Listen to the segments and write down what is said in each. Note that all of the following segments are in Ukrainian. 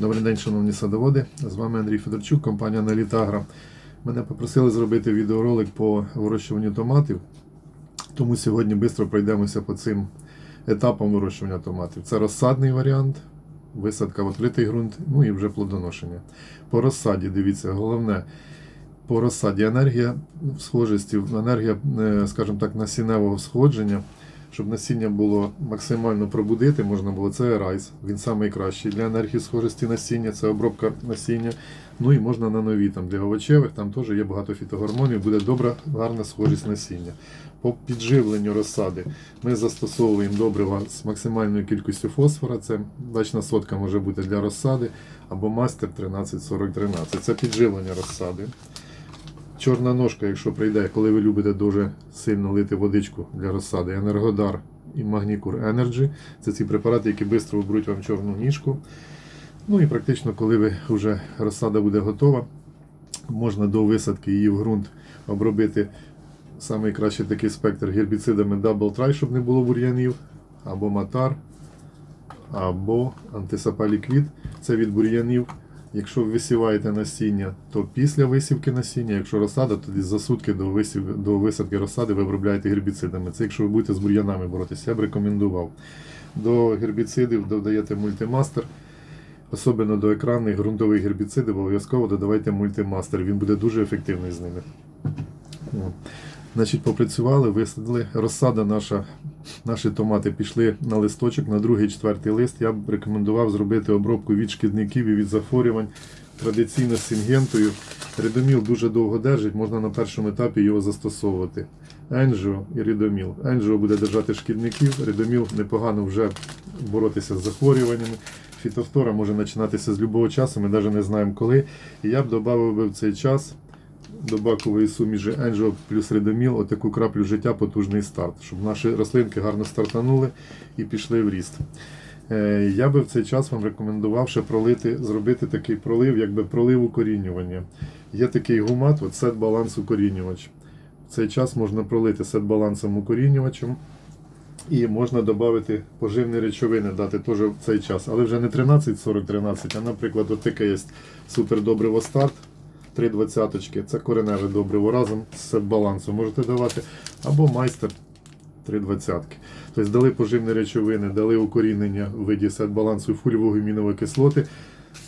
Добрий день, шановні садоводи. З вами Андрій Федорчук, компанія Налітагра. Мене попросили зробити відеоролик по вирощуванню томатів. Тому сьогодні швидко пройдемося по цим етапам вирощування томатів. Це розсадний варіант, висадка в відкритий ґрунт, ну і вже плодоношення. По розсаді, дивіться, головне. По розсаді енергія в схожості, енергія, е, скажімо так, насінневого сходження, щоб насіння було максимально пробудити, можна було це райс. Він найкращий для енергії насіння, це обробка насіння. Ну і можна на нові там для овочевих, там теж є багато фітогормонів, буде добра, гарна схожість насіння. По підживленню розсади ми застосовуємо добрива з максимальною кількістю фосфора. Це дачна сотка може бути для розсади, або мастер 13-40-13. Це підживлення розсади. Чорна ножка, якщо прийде, коли ви любите дуже сильно лити водичку для розсади, енергодар і Магнікур Energy. Це ці препарати, які швидко оберуть вам чорну ніжку. Ну і практично, коли ви вже розсада буде готова, можна до висадки її в ґрунт обробити найкращий такий спектр гербіцидами Double Try, щоб не було бур'янів, або матар, або антисапаліквід. Це від бур'янів. Якщо ви висіваєте насіння, то після висівки насіння, якщо розсада, тоді за сутки до, висів, до висадки розсади ви обробляєте гербіцидами. Це якщо ви будете з бур'янами боротися, я б рекомендував. До гербіцидів додаєте мультимастер, особливо до екранних ґрунтових гербіцидів, обов'язково додавайте мультимастер. Він буде дуже ефективний з ними. Значить, попрацювали, висадили. Розсада наша, наші томати пішли на листочок, на другий, четвертий лист. Я б рекомендував зробити обробку від шкідників і від захворювань традиційно з сингентою. Ридоміл дуже довго держить, можна на першому етапі його застосовувати. Енджіо і ридоміл. Енджіо буде держати шкідників, ридоміл непогано вже боротися з захворюваннями. Фітофтора може починатися з будь-якого часу, ми навіть не знаємо коли. І я б додав би в цей час до бакової суміші Енджо плюс Редоміл отаку краплю життя, потужний старт, щоб наші рослинки гарно стартанули і пішли в ріст. Е, Я би в цей час вам рекомендував ще пролити, зробити такий пролив, якби пролив укорінювання. Є такий гумат, от сет баланс укорінювач. В цей час можна пролити сет балансом укорінювачем. І можна додати поживні речовини, дати теж в цей час. Але вже не 13-40-13, а, наприклад, от таке є супердобриво старт. 3 двадцяточки, це кореневе добриво разом з балансом можете давати. Або майстер 3 двадцятки. Тобто дали поживні речовини, дали укорінення в виді сет балансу фульвової мінової кислоти.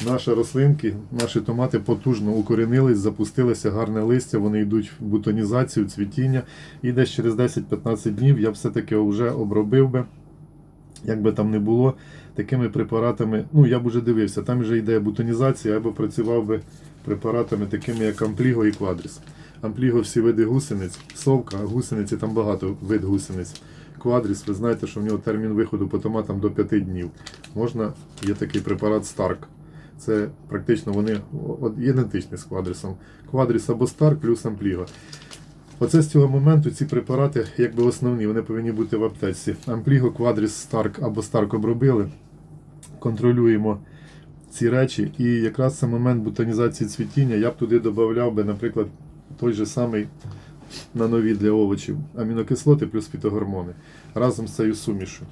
Наші рослинки, наші томати потужно укорінились, запустилися гарне листя, вони йдуть в бутонізацію, цвітіння. І десь через 10-15 днів я все-таки вже обробив би, як би там не було, такими препаратами. Ну, я б вже дивився, там вже йде бутонізація, я б працював би препаратами, такими як Ампліго і Квадріс. Ампліго всі види гусениць, совка, гусениці там багато вид гусениць. Квадріс, ви знаєте, що в нього термін виходу по томатам до 5 днів. Можна, є такий препарат Старк. Це практично вони ідентичні з квадрісом. Квадріс або Старк плюс Ампліго. Оце з цього моменту ці препарати, якби основні, вони повинні бути в аптеці. Ампліго, Квадріс, Старк або Старк обробили. Контролюємо ці речі. І якраз це момент бутонізації цвітіння. Я б туди додавав би, наприклад, той же самий на нові для овочів амінокислоти плюс фітогормони разом з цією сумішю.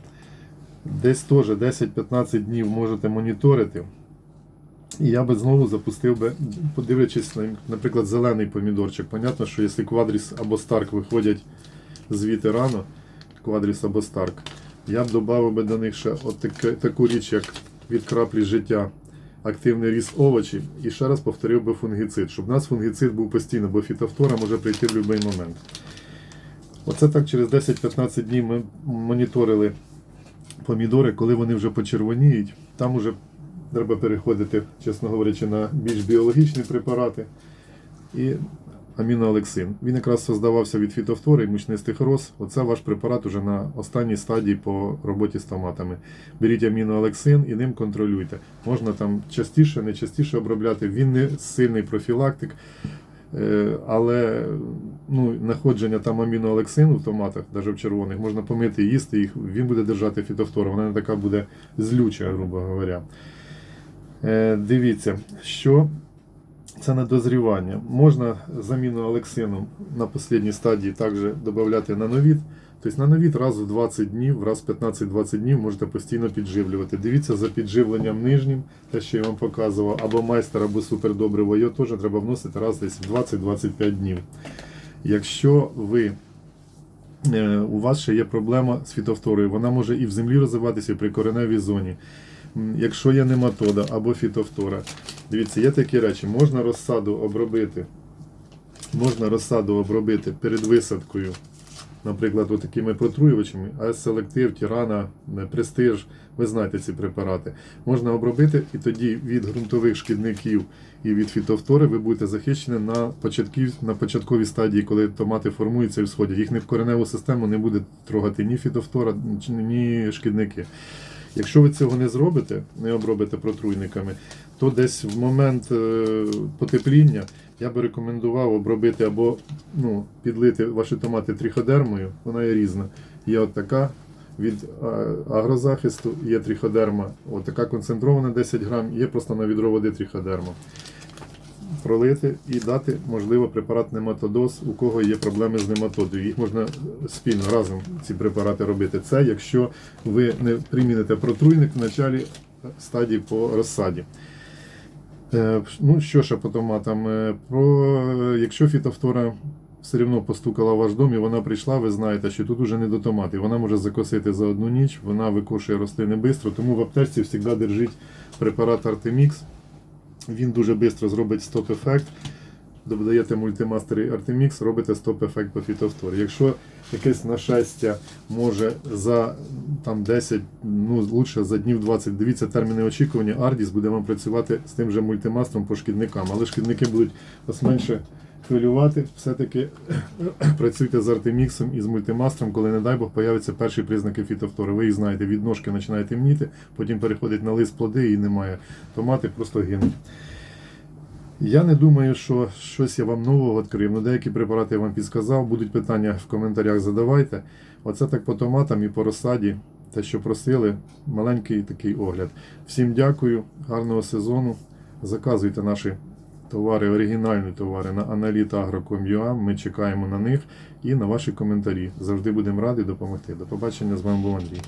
Десь теж 10-15 днів можете моніторити. І я би знову запустив би, подивлячись, на, наприклад, зелений помідорчик. Понятно, що якщо квадріс або старк виходять звідти рано, квадріс або старк, я б додав би до них ще от таку річ, як від краплі життя, активний ріст овочів. І ще раз повторив би фунгіцид, щоб у нас фунгіцид був постійно, бо фітофтора може прийти в будь-який момент. Оце так через 10-15 днів ми моніторили помідори, коли вони вже почервоніють. Там вже треба переходити, чесно говорячи, на більш біологічні препарати. І аміноалексин. Він якраз создавався від фітофтори мучнистих роз. Оце ваш препарат уже на останній стадії по роботі з томатами. Беріть аміноалексин і ним контролюйте. Можна там частіше, не частіше обробляти. Він не сильний профілактик. Е, Але ну, знаходження там аміноалексину в томатах, навіть в червоних, можна помити і їсти їх, він буде держати фітофтору, вона не така буде злюча, грубо говоря. Е, Дивіться, що це на дозрівання. Можна заміну алексину на останній стадії також додати нановід. Тобто на навіт раз в 20 днів, раз в 15-20 днів можете постійно підживлювати. Дивіться за підживленням нижнім, те, що я вам показував, або майстер, або супердобриво, його теж треба вносити раз десь в 20-25 днів. Якщо ви е, у вас ще є проблема з фітофторою, вона може і в землі розвиватися, і при кореневій зоні. Якщо є нематода або фітофтора, дивіться, є такі речі, можна розсаду обробити. Можна розсаду обробити перед висадкою, наприклад, такими протруювачами, АС-селектив, Тірана, е, Престиж, ви знаєте ці препарати. Можна обробити, і тоді від ґрунтових шкідників і від фітофтори ви будете захищені на, початків, на початковій стадії, коли томати формуються і всходять. Їх не в кореневу систему не буде трогати ні фітофтора, ні шкідники. Якщо ви цього не зробите, не обробите протруйниками, то десь в момент е, потепління я би рекомендував обробити або ну, підлити ваші томати тріходермою, вона є різна. Є от така від агрозахисту, є тріходерма, от така концентрована 10 грам, є просто на відро води тріходерма. Пролити і дати, можливо, препарат нематодоз, у кого є проблеми з нематодою. Їх можна спільно разом ці препарати робити. Це якщо ви не приміните протруйник в началі стадії по розсаді. Е, Ну, що ще по томатам? Е, Про, якщо фітофтора все одно постукала в ваш дом і вона прийшла, ви знаєте, що тут уже не до томатів. Вона може закосити за одну ніч, вона викошує рослини швидко, тому в аптечці завжди держіть препарат Artemix. Він дуже швидко зробить стоп-ефект. Додаєте мультимастер і Artemix, робите стоп-ефект по фітофторі. Якщо якесь нашестя може за там 10, ну лучше за днів 20, дивіться терміни очікування, Ардіс буде вам працювати з тим же мультимастером по шкідникам, але шкідники будуть вас менше хвилювати. Все-таки працюйте з Артеміксом і з мультимастром, коли, не дай Бог, появляться перші признаки фітофтори. Ви їх знаєте, від ножки починає темніти, потім переходить на лист плоди і немає. Томати просто гинуть. Я не думаю, що щось я вам нового відкрив. Ну, деякі препарати я вам підсказав. Будуть питання в коментарях задавайте. Оце так по томатам і по розсаді. Те, що просили, маленький такий огляд. Всім дякую, гарного сезону. Заказуйте наші товари, оригінальні товари на analita.agro.com.ua. Ми чекаємо на них і на ваші коментарі. Завжди будемо раді допомогти. До побачення з вами був Андрій.